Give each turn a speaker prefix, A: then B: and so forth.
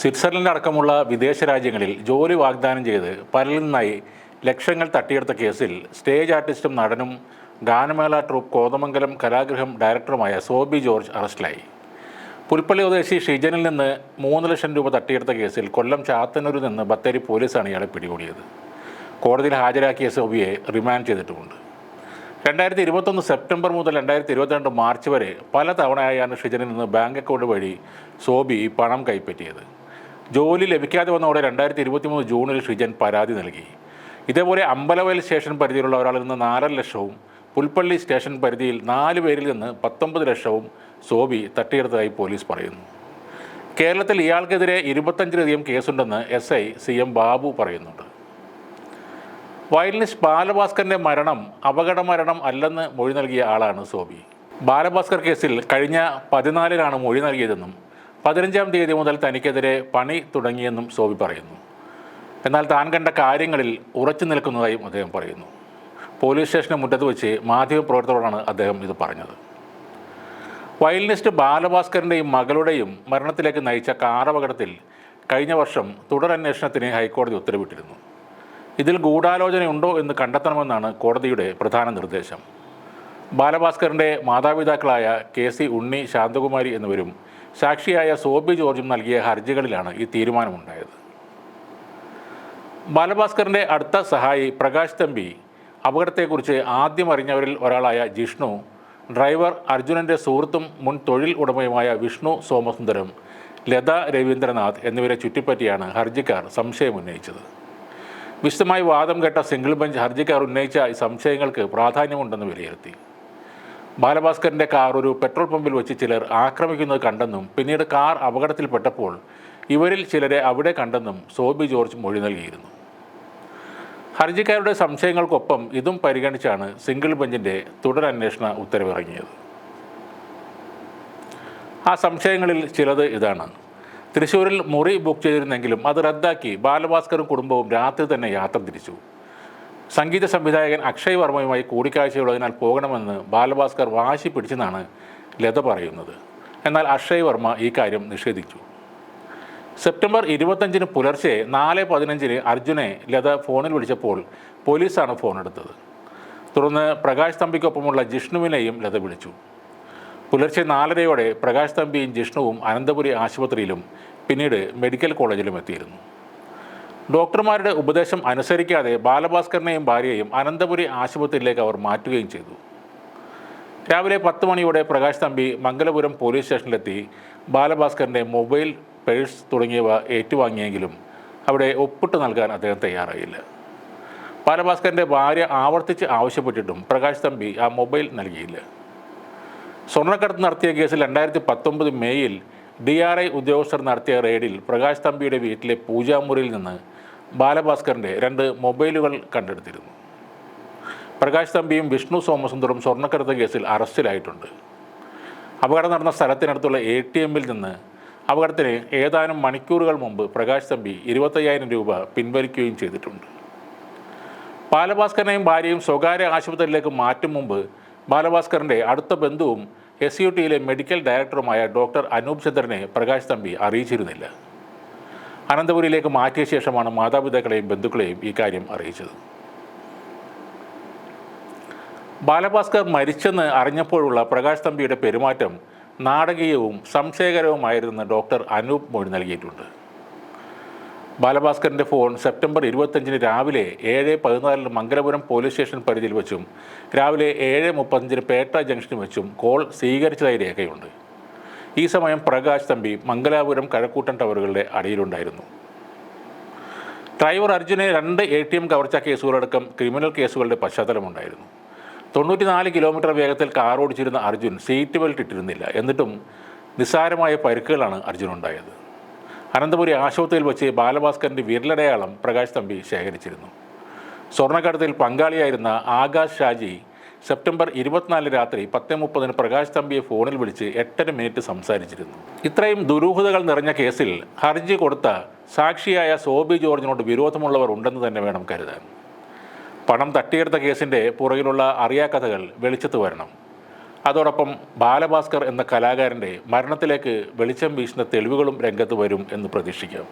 A: Switzerland അടക്കമുള്ള വിദേശ രാജ്യങ്ങളിൽ ജോലി വാഗ്ദാനം ചെയ്ത് പലരിൽ നിന്നായി ലക്ഷങ്ങൾ തട്ടിയെടുത്ത കേസിൽ സ്റ്റേജ് ആർട്ടിസ്റ്റും നടനും ഗാനമേള ട്രൂപ്പ് കോതമംഗലം കലാഗൃഹം ഡയറക്ടറുമായ സോബി ജോർജ് അറസ്റ്റിലായി. പുൽപ്പള്ളി സ്വദേശി ഷിജനിൽ നിന്ന് മൂന്ന് ലക്ഷം രൂപ തട്ടിയെടുത്ത കേസിൽ കൊല്ലം ചാത്തന്നൂരിൽ നിന്ന് ബത്തേരി പോലീസാണ് ഇയാളെ പിടികൂടിയത്. കോടതിയിൽ ഹാജരാക്കിയ സോബിയെ റിമാൻഡ് ചെയ്തിട്ടുമുണ്ട്. രണ്ടായിരത്തി ഇരുപത്തൊന്ന് സെപ്റ്റംബർ മുതൽ രണ്ടായിരത്തി ഇരുപത്തിരണ്ട് മാർച്ച് വരെ പല തവണയായാണ് ഷിജനിൽ നിന്ന് ബാങ്ക് അക്കൗണ്ട് വഴി സോബി പണം കൈപ്പറ്റിയത്. ജോലി ലഭിക്കാതെ വന്നതോടെ രണ്ടായിരത്തി ഇരുപത്തി മൂന്ന് ജൂണിൽ ഷിജൻ പരാതി നൽകി. ഇതേപോലെ അമ്പലവയൽ സ്റ്റേഷൻ പരിധിയിലുള്ള ഒരാളിൽ നിന്ന് നാലര ലക്ഷവും പുൽപ്പള്ളി സ്റ്റേഷൻ പരിധിയിൽ നാല് പേരിൽ നിന്ന് പത്തൊമ്പത് ലക്ഷവും സോബി തട്ടിയെടുത്തതായി പോലീസ് പറയുന്നു. കേരളത്തിൽ ഇയാൾക്കെതിരെ ഇരുപത്തഞ്ചിലധികം കേസുണ്ടെന്ന് S I C M Babu പറയുന്നുണ്ട്. വയലിനിസ്റ്റ് ബാലഭാസ്കറിന്റെ മരണം അപകട മരണം അല്ലെന്ന് മൊഴി നൽകിയ ആളാണ് സോബി. ബാലഭാസ്കർ കേസിൽ കഴിഞ്ഞ പതിനാലിനാണ് മൊഴി നൽകിയതെന്നും പതിനഞ്ചാം തീയതി മുതൽ തനിക്കെതിരെ പണി തുടങ്ങിയെന്നും സോബി പറയുന്നു. എന്നാൽ താൻ കണ്ട കാര്യങ്ങളിൽ ഉറച്ചു നിൽക്കുന്നതായും അദ്ദേഹം പറയുന്നു. പോലീസ് സ്റ്റേഷന് മുറ്റത്ത് വെച്ച് മാധ്യമപ്രവർത്തകരോടാണ് അദ്ദേഹം ഇത് പറഞ്ഞത്. വയലിനിസ്റ്റ് ബാലഭാസ്കറിന്റെയും മകളുടെയും മരണത്തിലേക്ക് നയിച്ച കാറപകടത്തിൽ കഴിഞ്ഞ വർഷം തുടരന്വേഷണത്തിന് ഹൈക്കോടതി ഉത്തരവിട്ടിരുന്നു. ഇതിൽ ഗൂഢാലോചനയുണ്ടോ എന്ന് കണ്ടെത്തണമെന്നാണ് കോടതിയുടെ പ്രധാന നിർദ്ദേശം. ബാലഭാസ്കറിന്റെ മാതാപിതാക്കളായ കെ സി ഉണ്ണി ശാന്തകുമാരി എന്നിവരും സാക്ഷിയായ സോബി ജോർജും നൽകിയ ഹർജികളിലാണ് ഈ തീരുമാനമുണ്ടായത്. ബാലഭാസ്കറിന്റെ അടുത്ത സഹായി പ്രകാശ് തമ്പി അപകടത്തെക്കുറിച്ച് ആദ്യം അറിഞ്ഞവരിൽ ഒരാളായ ജിഷ്ണു ഡ്രൈവർ അർജുനന്റെ സുഹൃത്തും മുൻ തൊഴിൽ ഉടമയുമായ വിഷ്ണു സോമസുന്ദരം ലത രവീന്ദ്രനാഥ് എന്നിവരെ ചുറ്റിപ്പറ്റിയാണ് ഹർജിക്കാർ സംശയം ഉന്നയിച്ചത്. വിശദമായി വാദം കേട്ട സിംഗിൾ ബെഞ്ച് ഹർജിക്കാർ ഉന്നയിച്ച സംശയങ്ങൾക്ക് പ്രാധാന്യമുണ്ടെന്ന് വിലയിരുത്തി. ബാലഭാസ്കറിന്റെ കാർ ഒരു പെട്രോൾ പമ്പിൽ വെച്ച് ചിലർ ആക്രമിക്കുന്നത് കണ്ടെന്നും പിന്നീട് കാർ അപകടത്തിൽപ്പെട്ടപ്പോൾ ഇവരിൽ ചിലരെ അവിടെ കണ്ടെന്നും സോബി ജോർജ് മൊഴി നൽകിയിരുന്നു. ഹർജിക്കാരുടെ സംശയങ്ങൾക്കൊപ്പം ഇതും പരിഗണിച്ചാണ് സിംഗിൾ ബെഞ്ചിന്റെ തുടരന്വേഷണ ഉത്തരവിറങ്ങിയത്. ആ സംശയങ്ങളിൽ ചിലത് ഇതാണ്. തൃശ്ശൂരിൽ മുറി ബുക്ക് ചെയ്തിരുന്നെങ്കിലും അത് റദ്ദാക്കി ബാലഭാസ്കറും കുടുംബവും രാത്രി തന്നെ യാത്ര തിരിച്ചു. സംഗീത സംവിധായകൻ അക്ഷയ് വർമ്മയുമായി കൂടിക്കാഴ്ചയുള്ളതിനാൽ പോകണമെന്ന് ബാലഭാസ്കർ വാശി പിടിച്ചെന്നാണ് ലത പറയുന്നത്. എന്നാൽ അക്ഷയ് വർമ്മ ഈ കാര്യം നിഷേധിച്ചു. സെപ്റ്റംബർ ഇരുപത്തഞ്ചിന് പുലർച്ചെ നാല് പതിനഞ്ചിന് അർജുനെ ലത ഫോണിൽ വിളിച്ചപ്പോൾ പോലീസാണ് ഫോൺ എടുത്തത് തുടർന്ന് പ്രകാശ് തമ്പിക്കൊപ്പമുള്ള ജിഷ്ണുവിനെയും ലത വിളിച്ചു. പുലർച്ചെ നാലരയോടെ പ്രകാശ് തമ്പിയും ജിഷ്ണുവും അനന്തപുരി ആശുപത്രിയിലും പിന്നീട് മെഡിക്കൽ കോളേജിലും എത്തിയിരുന്നു. ഡോക്ടർമാരുടെ ഉപദേശം അനുസരിക്കാതെ ബാലഭാസ്കറിനെയും ഭാര്യയെയും അനന്തപുരി ആശുപത്രിയിലേക്ക് അവർ മാറ്റുകയും ചെയ്തു. രാവിലെ പത്ത് മണിയോടെ പ്രകാശ് തമ്പി മംഗലപുരം പോലീസ് സ്റ്റേഷനിലെത്തി ബാലഭാസ്കറിന്റെ മൊബൈൽ പേഴ്സ് തുടങ്ങിയവ ഏറ്റുവാങ്ങിയെങ്കിലും അവിടെ ഒപ്പിട്ട് നൽകാൻ അദ്ദേഹം തയ്യാറായില്ല. ബാലഭാസ്കറിന്റെ ഭാര്യ ആവർത്തിച്ച് ആവശ്യപ്പെട്ടിട്ടും പ്രകാശ് തമ്പി ആ മൊബൈൽ നൽകിയില്ല. സ്വർണക്കടത്ത് നടത്തിയ കേസിൽ രണ്ടായിരത്തി പത്തൊമ്പത് മേയിൽ ഡി ആർ ഐ ഉദ്യോഗസ്ഥർ നടത്തിയ റെയ്ഡിൽ പ്രകാശ് തമ്പിയുടെ വീട്ടിലെ പൂജാമുറിയിൽ നിന്ന് ബാലഭാസ്കറിന്റെ രണ്ട് മൊബൈലുകൾ കണ്ടെടുത്തിരുന്നു. പ്രകാശ് തമ്പിയും വിഷ്ണു സോമസുന്ദറും സ്വർണക്കടത്ത് കേസിൽ അറസ്റ്റിലായിട്ടുണ്ട്. അപകടം നടന്ന സ്ഥലത്തിനടുത്തുള്ള എ ടി എമ്മിൽ നിന്ന് അപകടത്തിന് ഏതാനും മണിക്കൂറുകൾ മുമ്പ് പ്രകാശ് തമ്പി ഇരുപത്തയ്യായിരം രൂപ പിൻവലിക്കുകയും ചെയ്തിട്ടുണ്ട്. ബാലഭാസ്കറിനെയും ഭാര്യയും സ്വകാര്യ ആശുപത്രിയിലേക്ക് മാറ്റും മുമ്പ് ബാലഭാസ്കറിന്റെ അടുത്ത ബന്ധുവും എസ് യു ടിയിലെ മെഡിക്കൽ ഡയറക്ടറുമായ ഡോക്ടർ അനൂപ് ചന്ദ്രനെ പ്രകാശ് തമ്പി അറിയിച്ചിരുന്നില്ല. അനന്തപുരിയിലേക്ക് മാറ്റിയ ശേഷമാണ് മാതാപിതാക്കളെയും ബന്ധുക്കളെയും ഈ കാര്യം അറിയിച്ചത്. ബാലഭാസ്കർ മരിച്ചെന്ന് അറിഞ്ഞപ്പോഴുള്ള പ്രകാശ് തമ്പിയുടെ പെരുമാറ്റം നാടകീയവും സംശയകരവുമായിരുന്നെന്ന് ഡോക്ടർ അനൂപ് മൊഴി നൽകിയിട്ടുണ്ട്. ബാലഭാസ്കറിന്റെ ഫോൺ സെപ്റ്റംബർ ഇരുപത്തഞ്ചിന് രാവിലെ ഏഴ് പതിനാലിന് മംഗലപുരം പോലീസ് സ്റ്റേഷൻ പരിധിയിൽ വെച്ചും രാവിലെ ഏഴ് മുപ്പത്തഞ്ചിന് പേട്ട ജംഗ്ഷനിൽ വെച്ചും കോൾ സ്വീകരിച്ചതായി രേഖയുണ്ട്. ഈ സമയം പ്രകാശ് തമ്പി മംഗലാപുരം കഴക്കൂട്ടൻ ടവറുകളുടെ അടിയിലുണ്ടായിരുന്നു. ഡ്രൈവർ അർജുനെ രണ്ട് എ ടി എം കവർച്ചാ കേസുകളടക്കം ക്രിമിനൽ കേസുകളുടെ പശ്ചാത്തലമുണ്ടായിരുന്നു. തൊണ്ണൂറ്റിനാല് കിലോമീറ്റർ വേഗത്തിൽ കാർ ഓടിച്ചിരുന്ന അർജുൻ സീറ്റ് ബെൽറ്റ് ഇട്ടിരുന്നില്ല. എന്നിട്ടും നിസ്സാരമായ പരിക്കുകളാണ് അർജുനുണ്ടായത്. അനന്തപുരി ആശുപത്രിയിൽ വെച്ച് ബാലഭാസ്കറിന്റെ വിരലടയാളം പ്രകാശ് തമ്പി ശേഖരിച്ചിരുന്നു. സ്വർണക്കടത്തിൽ പങ്കാളിയായിരുന്ന ആകാശ് ഷാജി സെപ്റ്റംബർ ഇരുപത്തിനാല് രാത്രി പത്ത് മുപ്പതിന് പ്രകാശ് തമ്പിയെ ഫോണിൽ വിളിച്ച് എട്ടര മിനിറ്റ് സംസാരിച്ചിരുന്നു. ഇത്രയും ദുരൂഹതകൾ നിറഞ്ഞ കേസിൽ ഹർജി കൊടുത്ത സാക്ഷിയായ സോബി ജോർജിനോട് വിരോധമുള്ളവർ ഉണ്ടെന്ന് തന്നെ വേണം കരുതാൻ. പണം തട്ടിയെടുത്ത കേസിന്റെ പുറകിലുള്ള അറിയാക്കഥകൾ വെളിച്ചത്ത് വരണം. അതോടൊപ്പം ബാലഭാസ്കർ എന്ന കലാകാരന്റെ മരണത്തിലേക്ക് വെളിച്ചം വീശുന്ന തെളിവുകളും രംഗത്ത് വരും എന്ന് പ്രതീക്ഷിക്കാം.